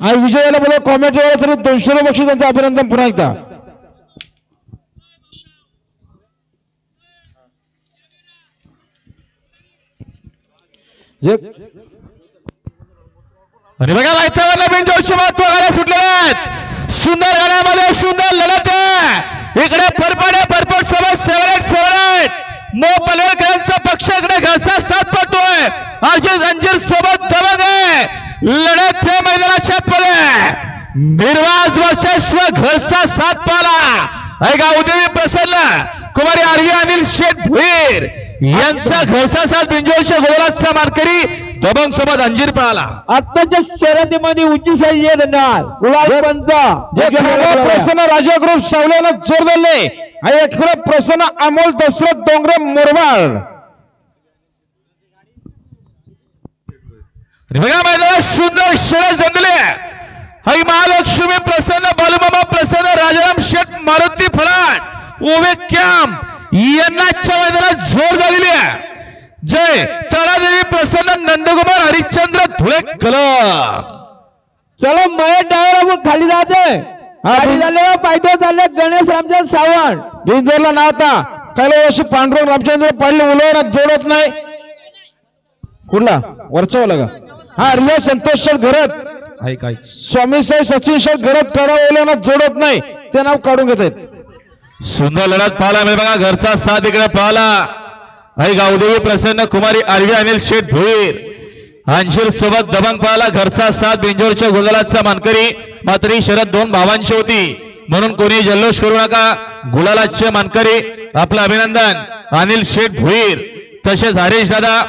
आणि विजयाला बोला कॉमेंट तरी दोनशे रुपये बक्षीस त्यांचं अभिनंदन पुन्हा एकदा. अरे बघा माहिती नवीन जोशी महत्त्व गाड्या सुटलेल्या आहेत. सुंदर गाड्यामध्ये सुंदर लढत आहे. इकडे फरफडे परपट सोबत सेवरेट सेवरेट मो पलवडकरांचा पक्ष इकडे घसा साथ पडतोय अजित अंजीर सोबत दबंग आहे. लढत निर्वाज वर्चस्व घरचा साथ पाला ऐका उद्योगी प्रसन्न. कुमारी आरवी अनिल शेठ भुईर. यांचा घरचा साथ बिंजोरच्या गोलाचा मानकरी दबंग सोबत अंजीर पळाला. आत्ताच्या शर्यतीमध्ये उंची साईज येणार प्रसन्न राजा ग्रुप सावल्यानं जोर धरले. आणि खरं प्रसन्न अमोल दशरथ डोंगरे मुरबाड बघा मैदानात सुंदर शरद जमले हरी महालक्ष्मी प्रसन्न बालुमामा प्रसन्न राजाराम शेठ मारुती फळाट उभे कॅम यांना आजच्या मैदानात जोर झालेली आहे. जय तळादेवी प्रसन्न नंदकुमार हरिश्चंद्र धुळे कलम. चलो महेश डायवर आपण खाली जाते. खाली झाले पायथो चालले गणेश रामचंद्र सावंत. बिंदोरला नाव होता काही वर्षी पांडुरंग रामचंद्र पडले उलवणार जोडत नाही. कुठला? वरचा का? हा रिया संतोष सर घरत. ऐक ऐक स्वामी साहेब सचिन सर घरत कडा ओल्यानं जोडत नाही. ते नाव काढून घेत आहेत. सुंदर लढत पाहायला मिळेल बघा घरचा साथ इकडे पाहला आई गावदेवी प्रसन्न कुमारी आरवी अनिल शेठ भोईर. अंशीर सोबत दबंग पाहला घरचा साथ बेंजोरच्या गुलालाचा मानकरी. मात्र ही शरद दोन भावांची होती. म्हणून कोणी जल्लोष करू नका. गुलालाचे मानकरी. आपलं अभिनंदन. अनिल शेठ भोईर. तसेच Harish Dada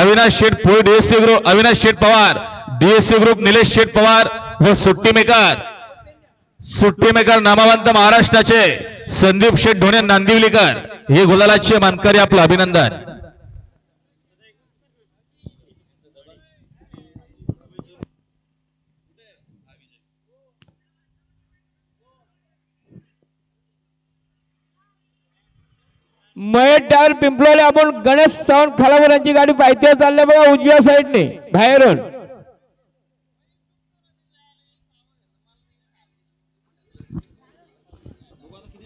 Avinash Sheth DSC group Avinash Sheth Pawar. DSC group Nilesh Sheth Pawar व सुट्टी मेकर. सुट्टी मेकर नामवंत महाराष्ट्राचे संदीप शेठ ढोणे नांदिवलीकर. हे गुलालाचे मानकरी आपलं अभिनंदन. मय डायवर पिंपलोले आपण गणेश सावंत खालावर यांची गाडी पायथ्यावर चालल्या बघा उजव्या साईडने बाहेरून.